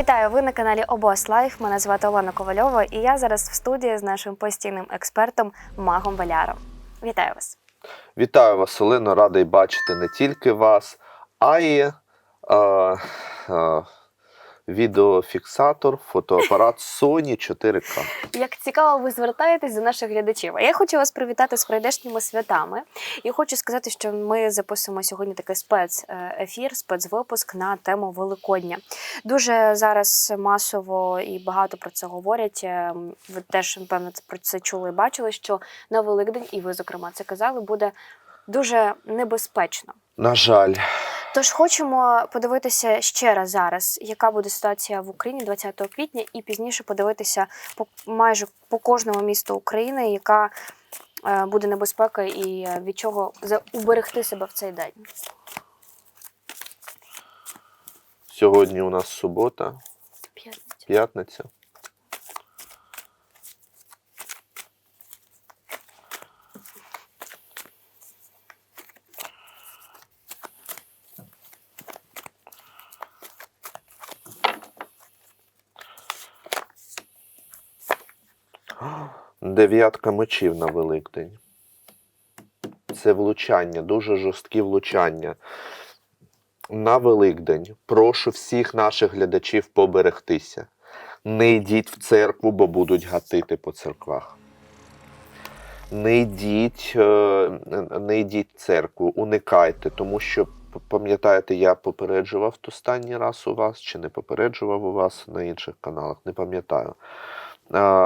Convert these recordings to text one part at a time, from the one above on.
Вітаю! Ви на каналі Обос Лайф. Мене звати Олена Ковальова, і я зараз в студії з нашим постійним експертом Магом Валяром. Вітаю вас! Вітаю вас, Олено, радий бачити не тільки вас, а й е, е, відеофіксатор, фотоапарат Sony 4K. Як цікаво, ви звертаєтесь до наших глядачів. А я хочу вас привітати з прийдешніми святами. І хочу сказати, що ми записуємо сьогодні такий спецефір, спецвипуск на тему Великодня. Дуже зараз масово і багато про це говорять. Е, Ви теж напевно про це чули і бачили, що на Великдень, і ви зокрема це казали, буде дуже небезпечно. На жаль, Тож хочемо подивитися ще раз зараз, яка буде ситуація в Україні 20 квітня, і пізніше подивитися по майже по кожному місту України, яка е, буде небезпека і е, від чого за- уберегти себе в цей день. сьогодні у нас субота, П'ятниця. Дев'ятка мечів на Великдень. Це влучання, дуже жорсткі влучання. На Великдень прошу всіх наших глядачів поберегтися. Не йдіть в церкву, бо будуть гатити по церквах. Не йдіть, е, не йдіть в церкву, уникайте, тому що пам'ятаєте, я попереджував останній раз у вас, чи не попереджував у вас на інших каналах, не пам'ятаю.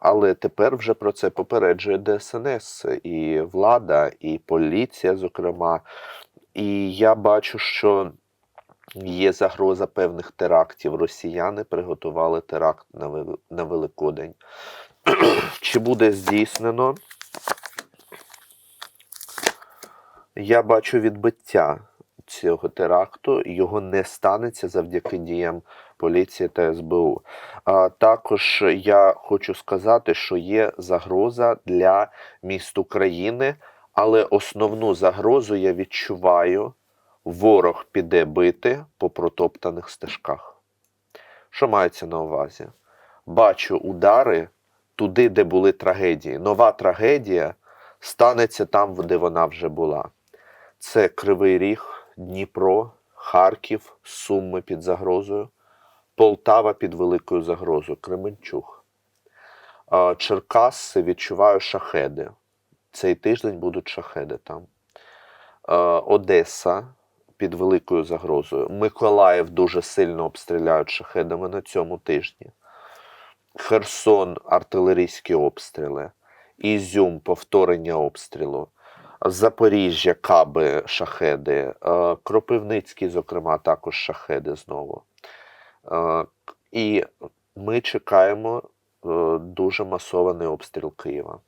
Але тепер вже про це попереджує ДСНС і влада, і поліція, зокрема. І я бачу, що є загроза певних терактів. Росіяни приготували теракт на Великодень. Чи буде здійснено? Я бачу відбиття цього теракту, його не станеться завдяки діям поліції та СБУ. А також я хочу сказати, що є загроза для міст України, але основну загрозу я відчуваю. Ворог піде бити по протоптаних стежках. Що мається на увазі? Бачу удари туди, де були трагедії. Нова трагедія станеться там, де вона вже була. Це Кривий Ріг, Дніпро, Харків, Суми під загрозою, Полтава під великою загрозою, Кременчуг. Черкаси відчуваю шахеди. Цей тиждень будуть шахеди там. Одеса під великою загрозою. Миколаїв дуже сильно обстріляють шахедами на цьому тижні. Херсон артилерійські обстріли. Ізюм повторення обстрілу. Запоріжжя, Каби, шахеди. Кропивницький, зокрема, також шахеди знову. Е, І ми чекаємо е, дуже масований обстріл Києва.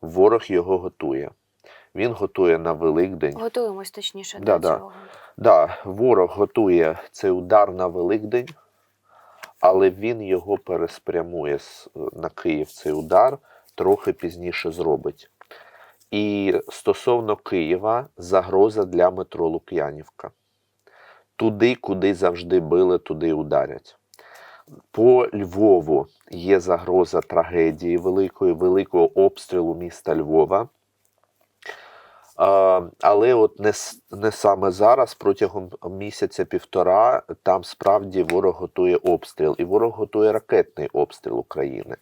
Ворог його готує. Він готує на Великдень. Готуємось точніше Да, до да. цього. Да, ворог готує цей удар на Великдень, але він його переспрямує на Київ цей удар, трохи пізніше зробить. І стосовно Києва, загроза для метро Лук'янівка. Туди, куди завжди били, туди ударять. По Львову є загроза трагедії великої, великого обстрілу міста Львова. Але от не, не саме зараз, протягом місяця-півтора, там справді ворог готує обстріл, і ворог готує ракетний обстріл України.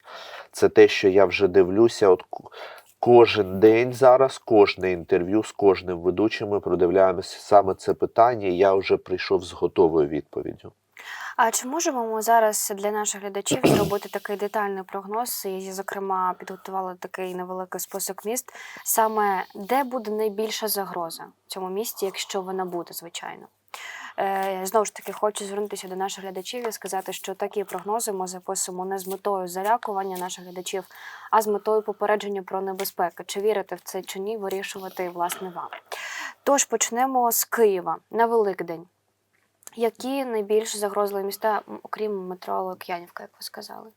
Це те, що я вже дивлюся. От кожен день зараз, кожне інтерв'ю з кожним ведучим ми продивляємося саме це питання, і я вже прийшов з готовою відповіддю. А чи можемо ми зараз для наших глядачів зробити такий детальний прогноз? І, зокрема, підготували такий невеликий список міст, саме де буде найбільша загроза в цьому місті, якщо вона буде, звичайно. Е, знову ж таки, хочу звернутися до наших глядачів і сказати, що такі прогнози ми записуємо не з метою залякування наших глядачів, а з метою попередження про небезпеки. Чи вірити в це чи ні, вирішувати власне вам. Тож почнемо з Києва на Великдень. Які найбільш загрозливі міста, окрім метро Лук'янівка, як ви сказали?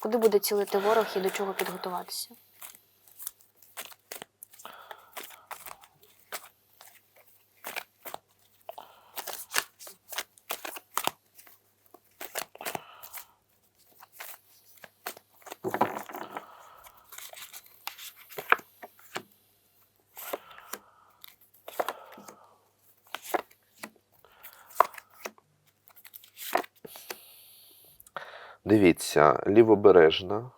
Куди буде цілити ворог і до чого підготуватися? Дивіться, лівобережна,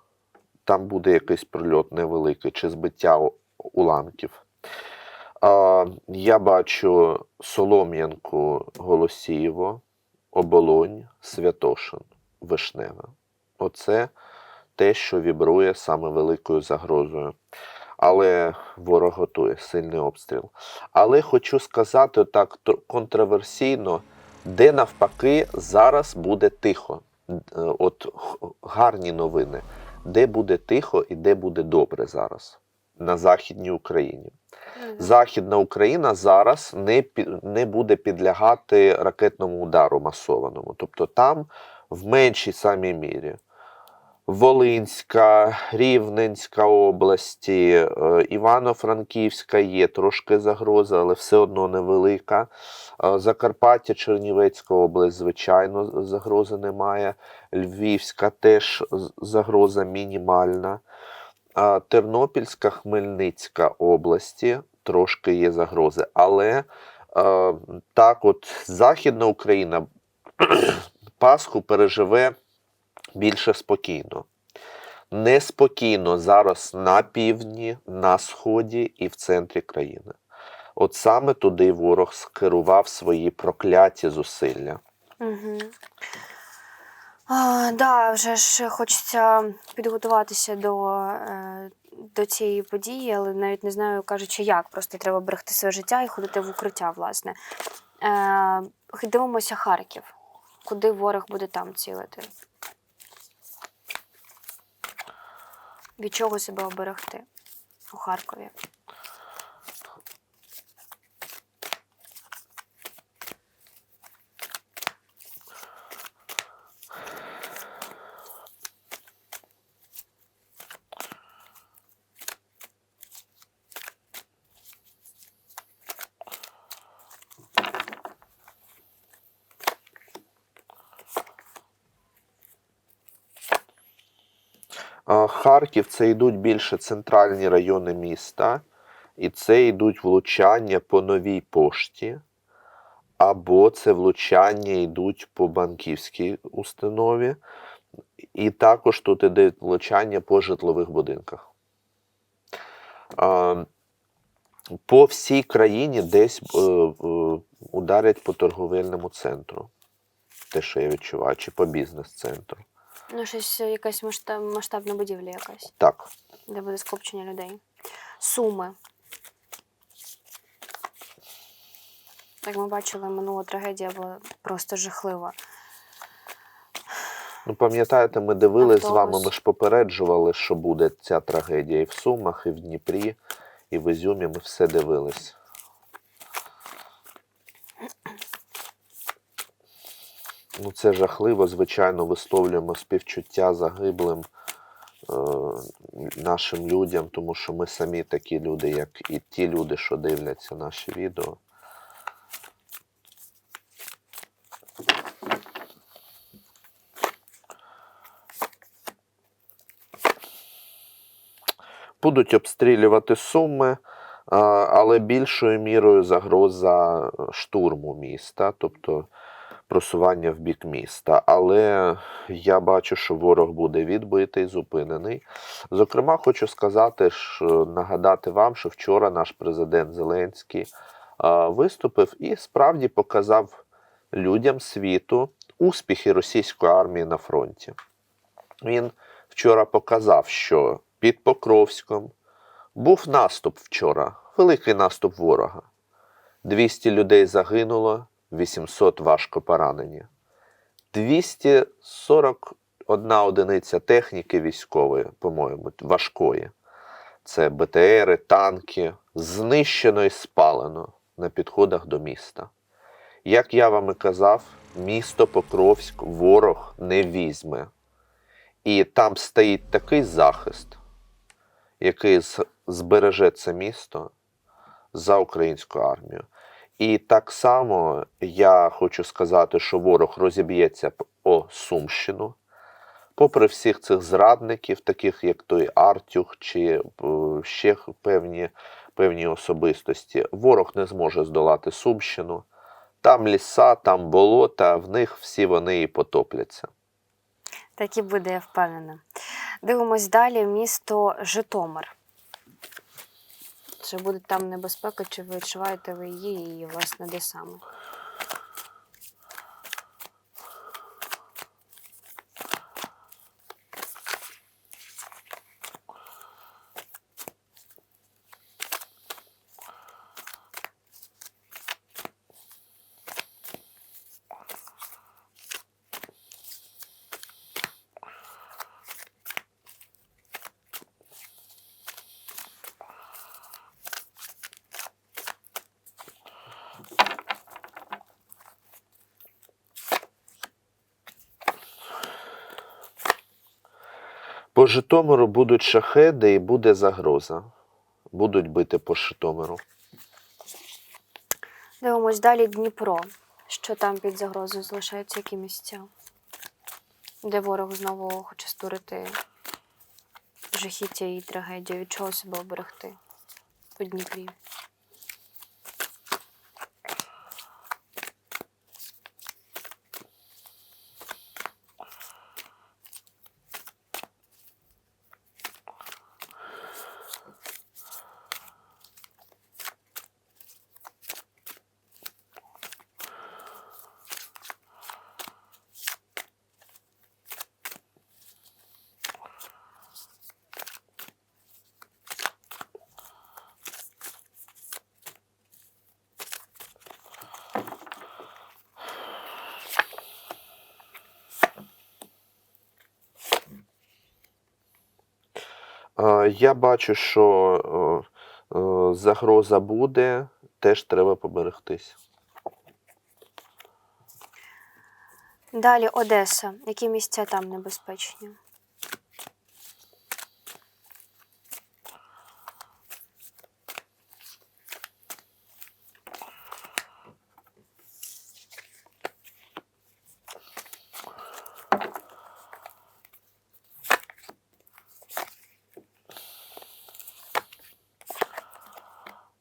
там буде якийсь прильот невеликий чи збиття уламків. А, я бачу Солом'янку, Голосіїво, Оболонь, Святошин, Вишневе. Оце те, що вібрує саме великою загрозою. Але ворог готує сильний обстріл. Але хочу сказати так контроверсійно, де навпаки зараз буде тихо. Е, От гарні новини, де буде тихо і де буде добре зараз на Західній Україні. Західна Україна зараз не, не буде підлягати ракетному удару масованому. Тобто там в меншій самій мірі. Волинська, Рівненська області, е, Івано-Франківська є трошки загроза, але все одно невелика. Е, Закарпаття, Чернівецька область, звичайно, загрози немає. Львівська теж загроза мінімальна. Тернопільська, Хмельницька області трошки є загрози. Але е, так, от Західна Україна Пасху переживе більше спокійно. Неспокійно зараз на півдні, на сході і в центрі країни. От саме туди ворог скерував свої прокляті зусилля. Угу. А, да, вже ж хочеться підготуватися до, е, до цієї події, але навіть не знаю, кажучи, як. Просто треба берегти своє життя і ходити в укриття, власне. Е, дивимося Харків. Куди ворог буде там цілити? Від чого себе оберегти у Харкові? Харків це йдуть більше центральні райони міста, і це йдуть влучання по новій пошті, або це влучання йдуть по банківській установі, і також тут іде влучання по житлових будинках. По всій країні десь е, ударять по торговельному центру. Те, що я відчуваю, чи по бізнес-центру. Ну, щось якась масштаб, масштабна будівля якась. Так. де буде скупчення людей. Суми. Як ми бачили, минула трагедія була просто жахлива. Ну, пам'ятаєте, ми дивились з вами, ми ж попереджували, що буде ця трагедія і в Сумах, і в Дніпрі, і в Ізюмі. Ми все дивились. Ну, це жахливо, звичайно, висловлюємо співчуття загиблим е, нашим людям, тому що ми самі такі люди, як і ті люди, що дивляться наші відео. Будуть обстрілювати Суми, але більшою мірою загроза штурму міста, тобто просування в бік міста. Але я бачу, що ворог буде відбитий, зупинений. Зокрема, хочу сказати, що, нагадати вам, що вчора наш президент Зеленський виступив і справді показав людям світу успіхи російської армії на фронті. Він вчора показав, що під Покровськом був наступ вчора, великий наступ ворога. 200 людей загинуло, 800 важко поранені. 241 одиниця техніки військової, по-моєму, важкої. Це БТРи, танки, знищено і спалено на підходах до міста. Як я вам і казав, місто Покровськ ворог не візьме. І там стоїть такий захист, який збереже це місто за українську армію. І так само я хочу сказати, що ворог розіб'ється о Сумщину, попри всіх цих зрадників, таких як той Артюх чи е, ще певні, певні особистості, ворог не зможе здолати Сумщину. Там ліса, там болота, в них всі вони і потопляться. Так і буде, я впевнена. Дивимось далі місто Житомир. Чи буде там небезпека, чи ви відчуваєте ви її і, власне, де саме? Житомиру будуть шахеди і буде загроза. Будуть бити по Житомиру. Дивимось далі Дніпро. Що там під загрозою залишаються, які місця? Де ворог знову хоче створити жахіття і трагедію, від чого себе оберегти по Дніпрі? Я бачу, що е, е, загроза буде, теж треба поберегтись. Далі Одеса. Які місця там небезпечні?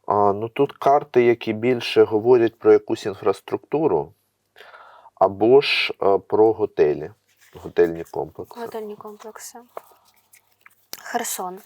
А, ну тут карти, які більше говорять про якусь інфраструктуру, або ж е, про готелі, готельні комплекси. Готельні комплекси. Херсон.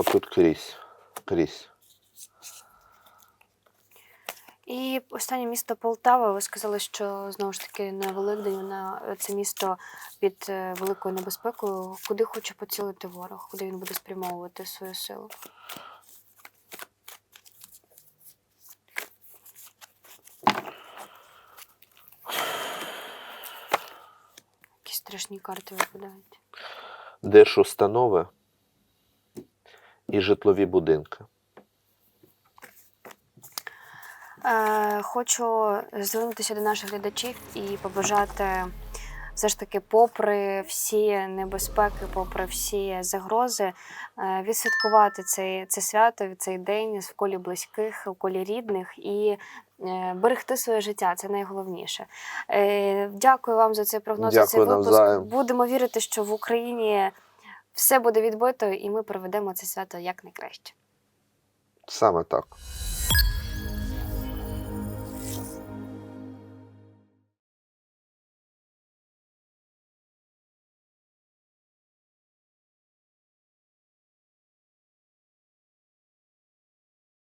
О, тут крізь. Крізь. І останнє місто Полтава. Ви сказали, що знову ж таки на Великдень на це місто під е, великою небезпекою. Куди хоче поцілити ворог? Куди він буде спрямовувати свою силу? Які страшні карти випадають. Держустанови і житлові будинки. Е, хочу звернутися до наших глядачів і побажати все ж таки, попри всі небезпеки, попри всі загрози, е, відсвяткувати цей, це свято, цей день в колі близьких, в колі рідних і е, берегти своє життя. Це найголовніше. Дякую вам за цей прогноз. за цей випуск. Будемо вірити, що в Україні все буде відбито, і ми проведемо це свято як найкраще. Саме так.